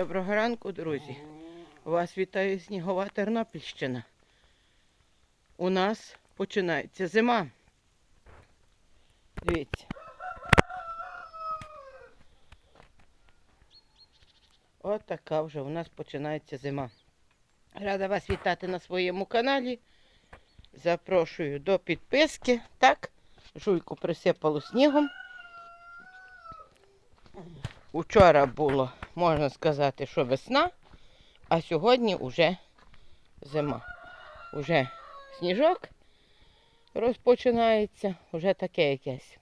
Доброго ранку, друзі. Вас вітає снігова Тернопільщина. У нас починається зима. Дивіться. От така вже у нас починається зима. Рада вас вітати на своєму каналі. Запрошую до підписки. Так, жуйку присипало снігом. Учора було, можна сказати, що весна, а сьогодні вже зима. Уже сніжок розпочинається, вже таке якесь.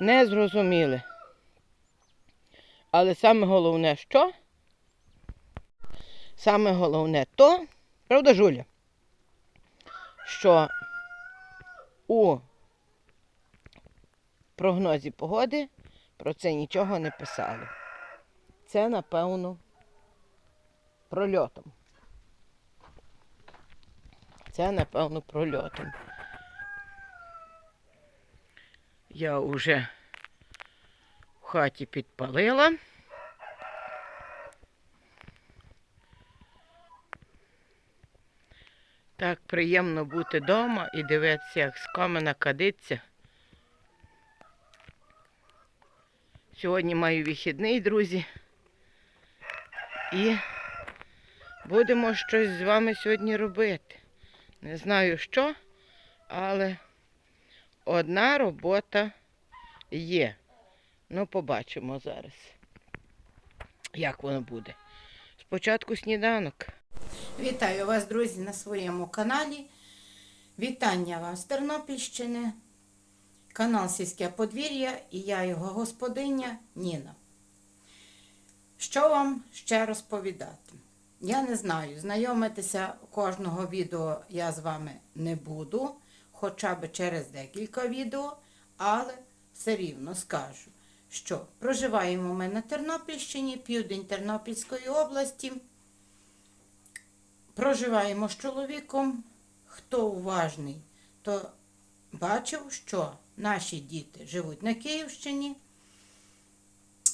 Незрозуміле. Але саме головне що? Саме головне то, правда, Жуля, що у прогнозі погоди про це нічого не писали. Це, напевно, прольотом. Це, напевно, прольотом. Я вже в хаті підпалила. Так приємно бути вдома і дивитися, як з камена кадиться. Сьогодні маю вихідний, друзі. І будемо щось з вами сьогодні робити. Не знаю що, але одна робота є. Ну, побачимо зараз, як воно буде. Спочатку сніданок. Вітаю вас, друзі, на своєму каналі. Вітання вам з Тернопільщини, канал Сільське подвір'я і я його господиня Ніна. Що вам ще розповідати? Я не знаю, знайомитися кожного відео я з вами не буду, хоча б через декілька відео, але все рівно скажу, що проживаємо ми на Тернопільщині, південь Тернопільської області. Проживаємо з чоловіком. Хто уважний, то бачив, що наші діти живуть на Київщині,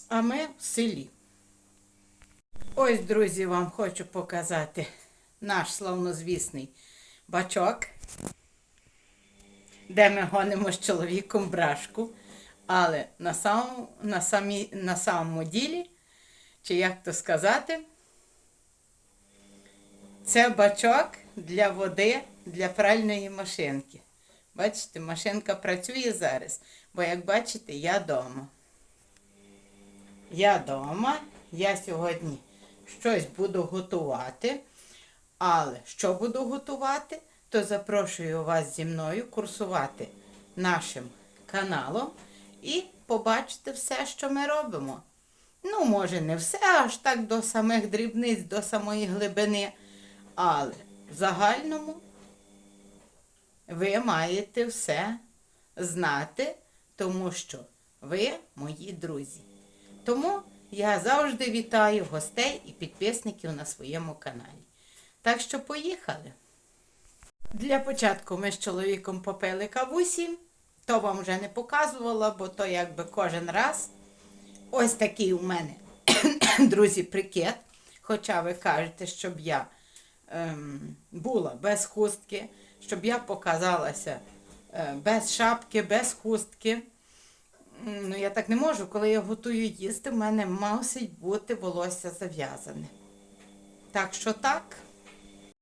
а ми в селі. Ось, друзі, вам хочу показати наш славнозвісний бачок, де ми гонимо з чоловіком брашку. Але на самому, на, самі, на самому ділі, чи як то сказати, це бачок для води для пральної машинки. Бачите, машинка працює зараз, бо, як бачите, я вдома. Я вдома, я сьогодні щось буду готувати. Але що буду готувати, то запрошую вас зі мною курсувати нашим каналом і побачити все, що ми робимо. Ну, може, не все, аж так до самих дрібниць, до самої глибини. Але в загальному ви маєте все знати, тому що ви мої друзі. Тому я завжди вітаю гостей і підписників на своєму каналі. Так що поїхали. Для початку ми з чоловіком попили кавусі. То вам вже не показувала, бо то якби кожен раз. Ось такий у мене, друзі, прикет. Хоча ви кажете, щоб я ем, була без хустки, щоб я показалася е, без шапки, без хустки. Ну, я так не можу, коли я готую їсти, в мене мусить бути волосся зав'язане. Так що так.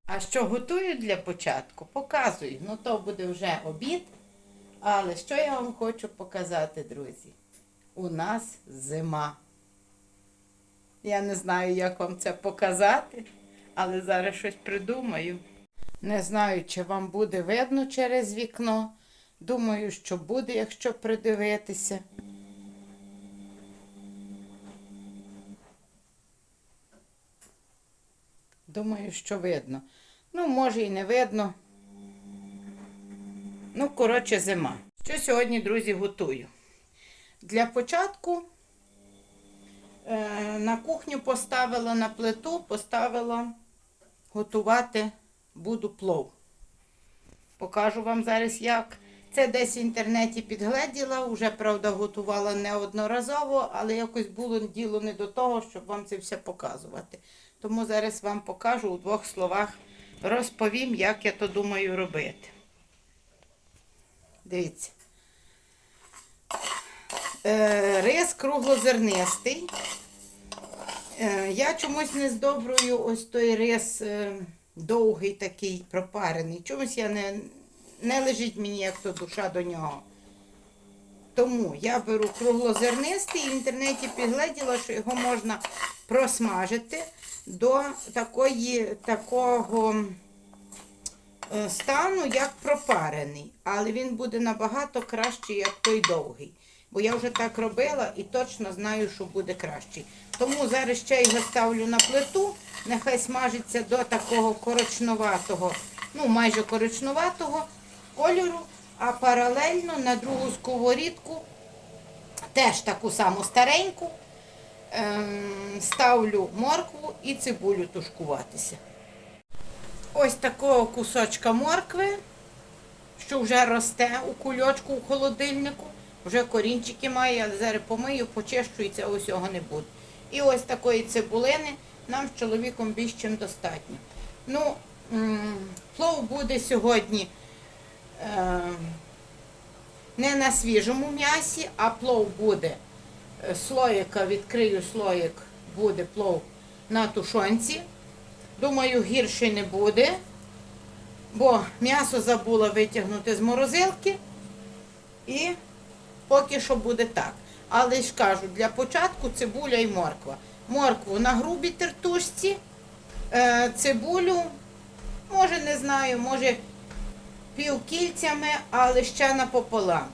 А що готую для початку, показую. Ну, то буде вже обід. Але що я вам хочу показати, друзі? У нас зима. Я не знаю, як вам це показати, але зараз щось придумаю. Не знаю, чи вам буде видно через вікно. Думаю, що буде, якщо придивитися. Думаю, що видно. Ну, може і не видно. Ну, коротше, зима. Що сьогодні, друзі, готую? Для початку е, на кухню поставила на плиту, поставила готувати буду плов. Покажу вам зараз як. Це десь в інтернеті підгледіла, вже правда готувала неодноразово, але якось було діло не до того, щоб вам це все показувати. Тому зараз вам покажу у двох словах, розповім, як я то думаю робити. Дивіться. Е, рис круглозернистий. Е, я чомусь не здобрую ось той рис е, довгий такий пропарений. Чомусь я не, не лежить мені як то душа до нього. Тому я беру круглозернистий і в інтернеті підгледіла, що його можна просмажити до такої, такого е, стану, як пропарений. Але він буде набагато кращий, як той довгий. Бо я вже так робила і точно знаю, що буде кращий. Тому зараз ще його ставлю на плиту, нехай смажиться до такого коричнуватого, ну майже коричнуватого кольору, а паралельно на другу сковорідку, теж таку саму стареньку, ем, ставлю моркву і цибулю тушкуватися. Ось такого кусочка моркви, що вже росте у кульочку у холодильнику. Вже корінчики має, але зараз помию, почищу і цього всього не буде. І ось такої цибулини нам з чоловіком більш чим достатньо. Ну, плов буде сьогодні е, не на свіжому м'ясі, а плов буде е, слоїка, відкрию слоїк, буде плов на тушонці. Думаю, гірше не буде, бо м'ясо забула витягнути з морозилки. І поки що буде так. Але ж кажу, для початку цибуля і морква. Моркву на грубій тертушці, е, цибулю, може не знаю, може півкільцями, але ще напополам.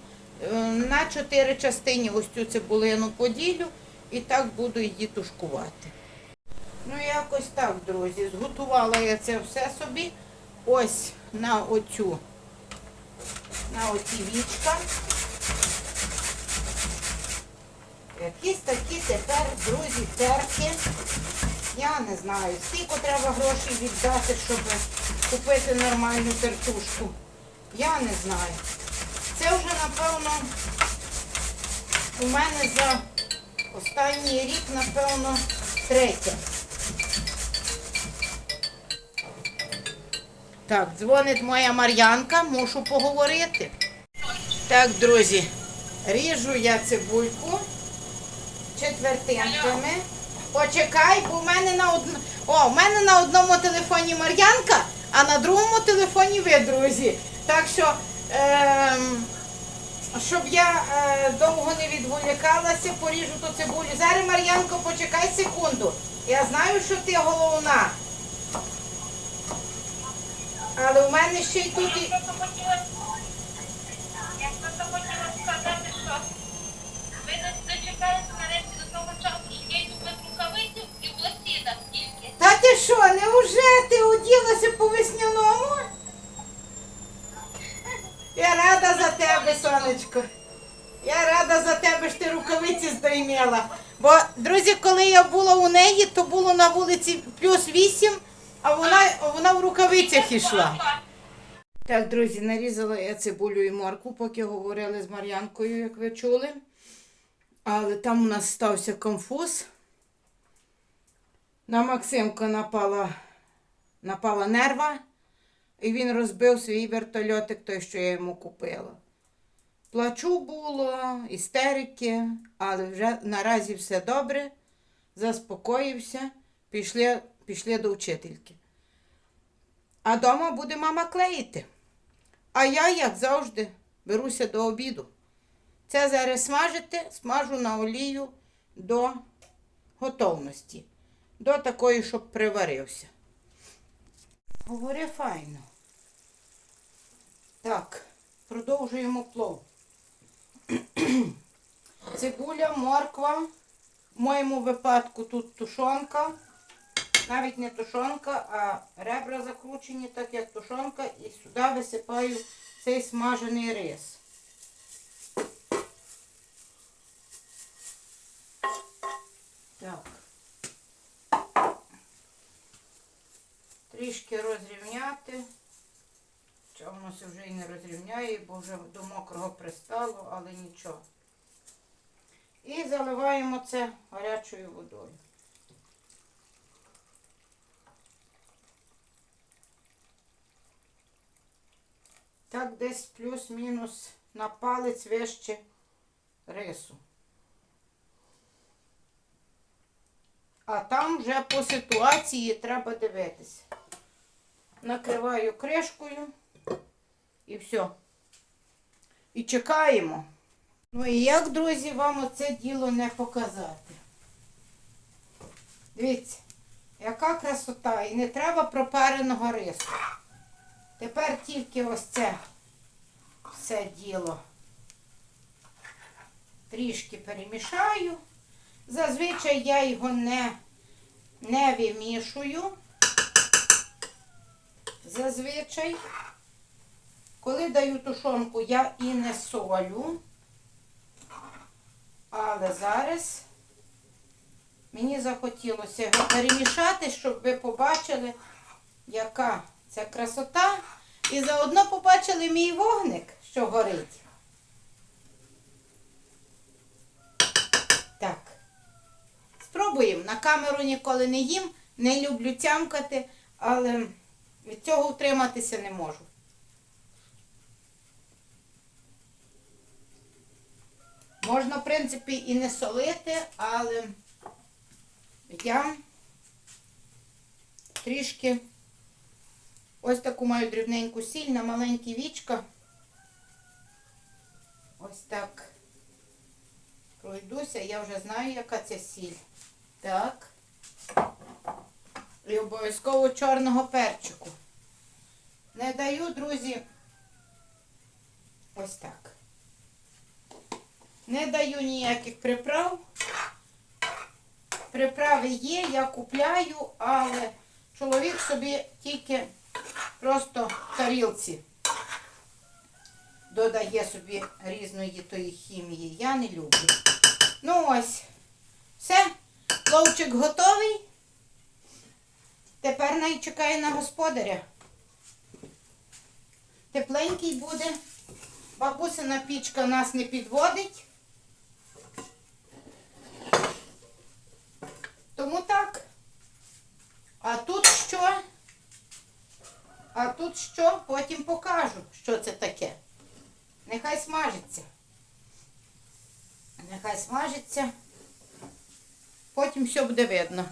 Е, На чотири частини ось цю цибулину поділю і так буду її тушкувати. Ну, якось так, друзі. Зготувала я це все собі. Ось на оцю, на оці вічка. Якісь такі тепер, друзі, терки. Я не знаю, скільки треба грошей віддати, щоб купити нормальну тертушку. Я не знаю. Це вже, напевно, у мене за останній рік, напевно, третє. Так, дзвонить моя Мар'янка, мушу поговорити. Так, друзі, ріжу я цибульку четвертинками. Почекай, бо в мене на одно... О, в мене на одному телефоні Мар'янка, а на другому телефоні ви, друзі. Так що, ем, щоб я е, довго не відволікалася, поріжу ту цибулю. Зараз, Мар'янко, почекай секунду. Я знаю, що ти головна. Але в мене ще й тут. і- Я просто хотіла, сказати, що ви не дочекаєте ти що, неужели ти оділася по весняному? Я рада за тебе, сонечко. Я рада за тебе, що ти рукавиці здоймела. Бо, друзі, коли я була у неї, то було на вулиці плюс 8, а вона, вона в рукавицях йшла. Так, друзі, нарізала я цибулю і морку, поки говорили з Мар'янкою, як ви чули. Але там у нас стався конфуз. На Максимка напала, напала нерва, і він розбив свій вертольотик, той, що я йому купила. Плачу було, істерики, але вже наразі все добре, заспокоївся, пішли, пішли до вчительки. А дома буде мама клеїти. А я, як завжди, беруся до обіду. Це зараз смажити, смажу на олію до готовності. До такої, щоб приварився. Говори файно. Так, продовжуємо плов. Цибуля, морква. В моєму випадку тут тушонка. Навіть не тушонка, а ребра закручені, так як тушонка. І сюди висипаю цей смажений рис. Так. Трішки розрівняти. Що воно вже і не розрівняє, бо вже до мокрого пристало, але нічого. І заливаємо це гарячою водою. Так десь плюс-мінус на палець вище рису. А там вже по ситуації треба дивитися. Накриваю кришкою і все. І чекаємо. Ну і як, друзі, вам оце діло не показати? Дивіться, яка красота. І не треба пропареного рису. Тепер тільки ось це все діло трішки перемішаю. Зазвичай я його не, не вимішую. Зазвичай, коли даю тушонку, я і не солю. Але зараз мені захотілося його перемішати, щоб ви побачили, яка це красота. І заодно побачили мій вогник, що горить. Так. Спробуємо. На камеру ніколи не їм, не люблю тямкати, але від цього утриматися не можу. Можна, в принципі, і не солити, але я трішки ось таку маю дрібненьку сіль на маленькі вічка. Ось так пройдуся, я вже знаю, яка це сіль. Так. І обов'язково чорного перчику. Не даю, друзі, ось так. Не даю ніяких приправ. Приправи є, я купляю, але чоловік собі тільки просто в тарілці додає собі різної тої хімії. Я не люблю. Ну ось. Все. Ловчик готовий. Тепер най чекає на господаря. Тепленький буде. Бабусина пічка нас не підводить. Тому так. А тут що? А тут що? Потім покажу, що це таке. Нехай смажиться. Нехай смажиться. Потім все буде видно.